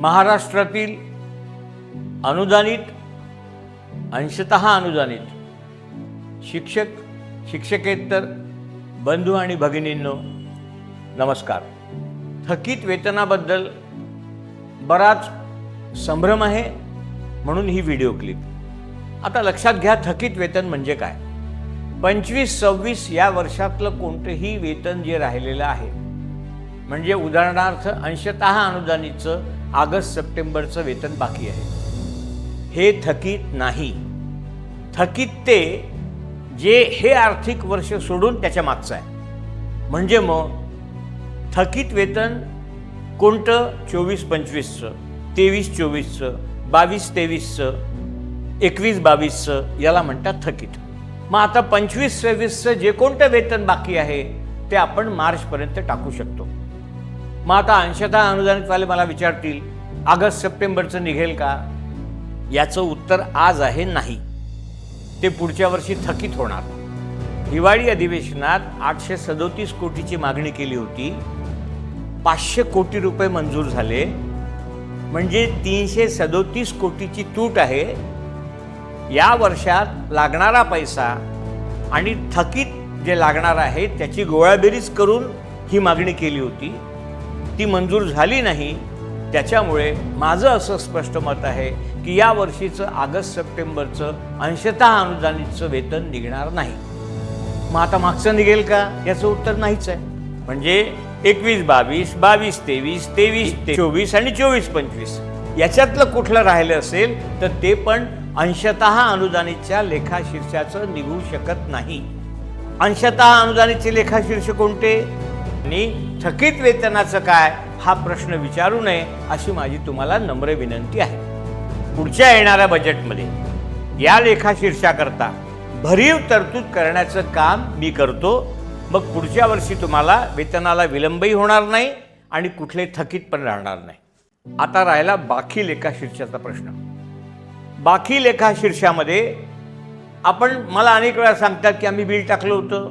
महाराष्ट्रातील अनुदानित अंशत अनुदानित शिक्षक शिक्षकेतर बंधू आणि भगिनींनो नमस्कार. थकीत वेतनाबद्दल बराच संभ्रम आहे म्हणून ही व्हिडिओ क्लिप. आता लक्षात घ्या थकीत वेतन म्हणजे काय? पंचवीस सव्वीस या वर्षातलं कोणतंही वेतन जे राहिलेलं आहे म्हणजे उदाहरणार्थ अंशत अनुदानितचं ऑगस्ट सप्टेंबरचं वेतन बाकी आहे. हे थकीत नाही. थकीत ते जे हे आर्थिक वर्ष सोडून त्याच्या मागचं आहे. म्हणजे मग थकीत वेतन कोणतं? चोवीस पंचवीसचं तेवीस चोवीसचं बावीस तेवीसचं एकवीस बावीसचं याला म्हणतात थकीत. मग आता पंचवीस सव्वीसचं जे कोणतं वेतन बाकी आहे ते आपण मार्चपर्यंत टाकू शकतो. मग आता अंशतः अनुदानितवाले मला विचारतील ऑगस्ट सप्टेंबरचं निघेल का? याचं उत्तर आज आहे नाही. ते पुढच्या वर्षी थकीत होणार. हिवाळी अधिवेशनात आठशे सदोतीस कोटीची मागणी केली होती. पाचशे कोटी रुपये मंजूर झाले. म्हणजे तीनशे सदोतीस कोटीची तूट आहे. या वर्षात लागणारा पैसा आणि थकीत जे लागणार आहे त्याची गोळाबेरीज करून ही मागणी केली होती. ती मंजूर झाली नाही त्याच्यामुळे माझं असं स्पष्ट मत आहे की या वर्षीचं ऑगस्ट सप्टेंबरचं अंशतः अनुदानितचं वेतन निघणार नाही. मग आता मागचं निघेल का? याचं उत्तर नाहीच आहे. म्हणजे एकवीस बावीस बावीस तेवीस तेवीस ते चोवीस आणि चोवीस पंचवीस. याच्यातलं कुठलं राहिलं असेल तर ते पण अंशतः अनुदानितच्या लेखाशीर्षाचं निघू शकत नाही. अंशतः अनुदानितचे लेखाशीर्ष कोणते? आणि थकीत वेतनाचं काय? हा प्रश्न विचारू नये अशी माझी तुम्हाला नम्र विनंती आहे. पुढच्या येणाऱ्या बजेटमध्ये या लेखाशीर्षाकरता भरीव तरतूद करण्याचं काम मी करतो. मग पुढच्या वर्षी तुम्हाला वेतनाला विलंबही होणार नाही आणि कुठले थकीत पण राहणार नाही. आता राहिला बाकी लेखाशीर्षाचा प्रश्न. बाकी लेखाशीर्षामध्ये आपण मला अनेक वेळा सांगतात की आम्ही बिल टाकलं होतं.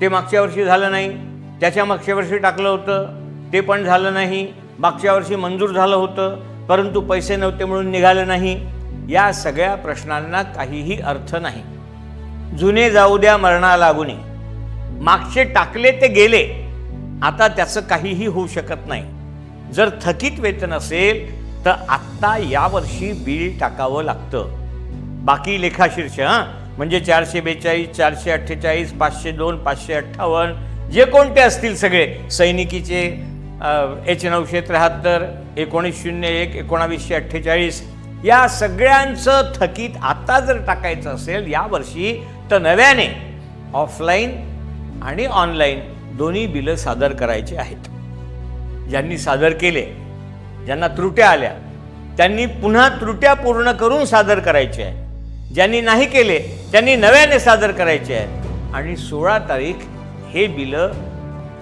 ते मागच्या वर्षी झालं नाही. त्याच्या मागच्या वर्षी टाकलं होतं. ते पण झालं नाही. मागच्या वर्षी मंजूर झालं होतं. परंतु पैसे नव्हते म्हणून निघालं नाही. या सगळ्या प्रश्नांना काहीही अर्थ नाही. जुने जाऊ द्या मरणा लागुनी. मागचे टाकले ते गेले. आता त्याचं काहीही होऊ शकत नाही. जर थकीत वेतन असेल तर आत्ता यावर्षी बिल टाकावं लागतं. बाकी लेखाशीर्ष हां? म्हणजे चारशे बेचाळीस चारशे अठ्ठेचाळीस पाचशे दोन पाचशे अठ्ठावन्न जे कोणते असतील सगळे सैनिकीचे एच नऊशे त्र्याहत्तर एकोणीस शून्य एक एकोणावीसशे अठ्ठेचाळीस या सगळ्यांचं थकीत आत्ता जर टाकायचं असेल यावर्षी तर नव्याने ऑफलाईन आणि ऑनलाईन दोन्ही बिलं सादर करायची आहेत. ज्यांनी सादर केले ज्यांना त्रुट्या आल्या त्यांनी पुन्हा त्रुट्या पूर्ण करून सादर करायचे आहे ज्यांनी नाही केले त्यांनी नव्याने सादर करायचे आहेत. आणि सोळा तारीख हे बिलं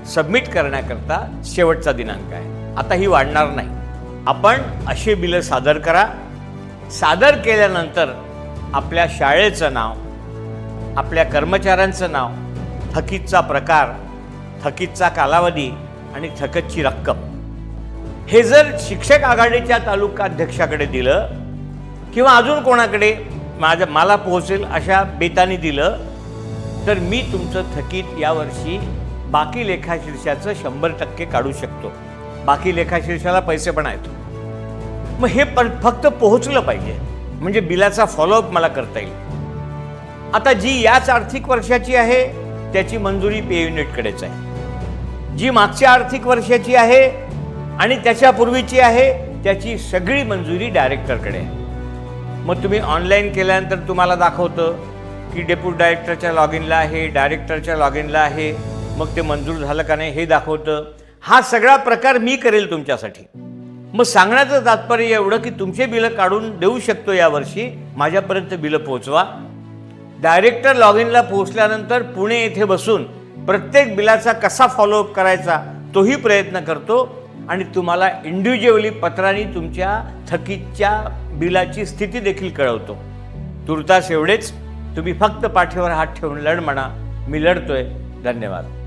सबमिट करण्याकरता शेवटचा दिनांक आहे. आता ही वाढणार नाही. आपण असे बिलं सादर करा. सादर केल्यानंतर आपल्या शाळेचं नाव आपल्या कर्मचाऱ्यांचं नाव थकीतचा प्रकार थकीतचा कालावधी आणि थकतची रक्कम. हे जर शिक्षक आघाडीच्या तालुका अध्यक्षाकडे दिलं किंवा अजून कोणाकडे माझ्या मला पोहोचेल अशा बेतानी दिलं तर मी तुमचं थकीत यावर्षी बाकी लेखाशीर्षाचं शंभर टक्के काढू शकतो. बाकी लेखाशीर्षाला पैसे पण आहेत. मग हे पण फक्त पोहोचलं पाहिजे. म्हणजे बिलाचा फॉलोअप मला करता येईल. आता जी याच आर्थिक वर्षाची आहे त्याची मंजुरी पे युनिटकडेच आहे. जी मागच्या आर्थिक वर्षाची आहे आणि त्याच्यापूर्वीची आहे त्याची सगळी मंजुरी डायरेक्टरकडे आहे. मग तुम्ही ऑनलाईन केल्यानंतर तुम्हाला दाखवतं की डेप्युटी डायरेक्टरच्या लॉग इनला आहे डायरेक्टरच्या लॉग इनला आहे. मग ते मंजूर झालं का नाही हे दाखवतं. हा सगळा प्रकार मी करेल तुमच्यासाठी. मग सांगण्याचं तात्पर्य एवढं की तुमचे बिलं काढून देऊ शकतो यावर्षी. माझ्यापर्यंत बिलं पोचवा. डायरेक्टर लॉग इनला पोहोचल्यानंतर पुणे येथे बसून प्रत्येक बिलाचा कसा फॉलोअप करायचा तोही प्रयत्न करतो. आणि तुम्हाला इंडिव्हिज्युअली पत्राने तुमच्या थकीतच्या बिलाची स्थिती देखील कळवतो. तुर्तास एवढेच. तुम्ही फक्त पाठीवर हात ठेवून लढ म्हणा. मी लढतोय. धन्यवाद.